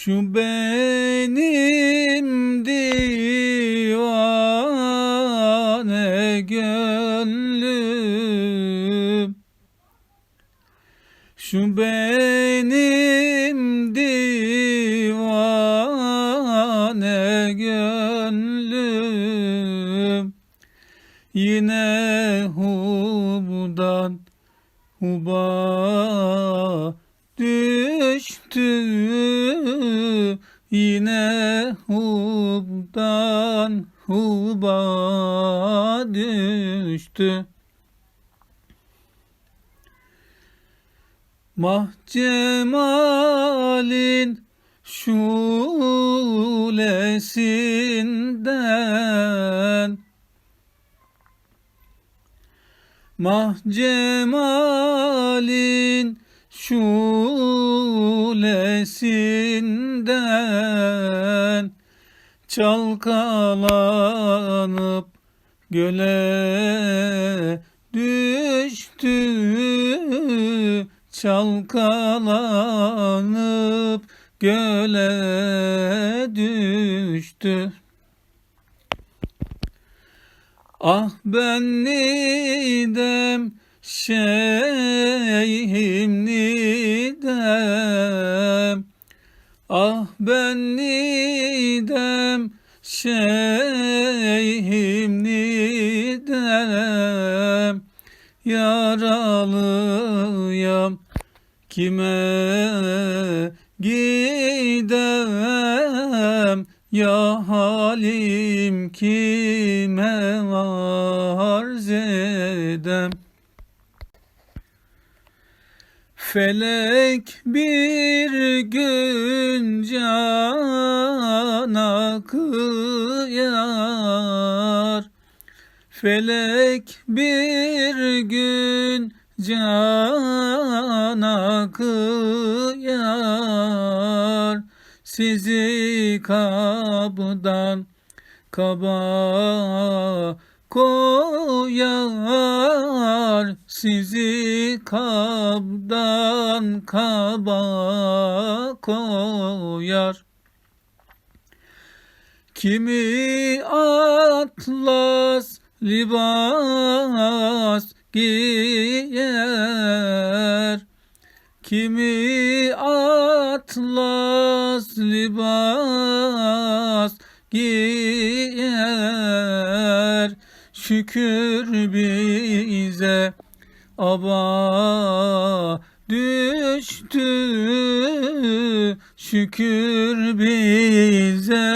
Şu benim divane gönlüm. Şu benim divane gönlüm. Yine hubdan huba düştü Yine hubdan huba düştü. Mahcemalin şulesinden Mahcemalin şulesinden Çalkalanıp göle düştü. Çalkalanıp göle düştü. Ah ben nidem şeyhim nidem. Ah ben nidem şeyhim nidem. Yaralıyam kime gidem? Ya halim kime arz edem Felek bir gün cana kıyar. Felek bir gün cana kıyar. Sizi kapıdan kaba koyar Sizi kaptan kaba koyar. Kimi atlas libas giyer Kimi atlas libas giyer Şükür bize. Aba düştü Şükür bize.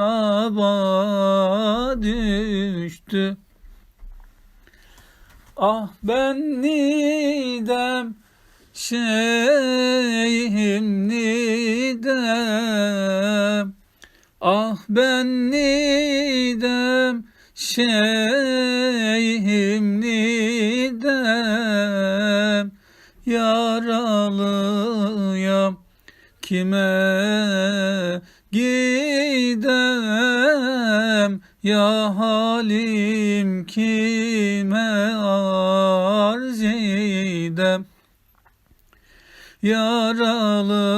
Aba düştü. Ah ben nidem şeyhim nidem. Ah ben nidem şeyhim nidem Yaralıyam kime gidem? Ya halim kime arz edem Yaralıyam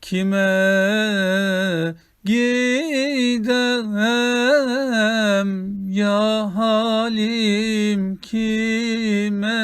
kime gidem ya halim kime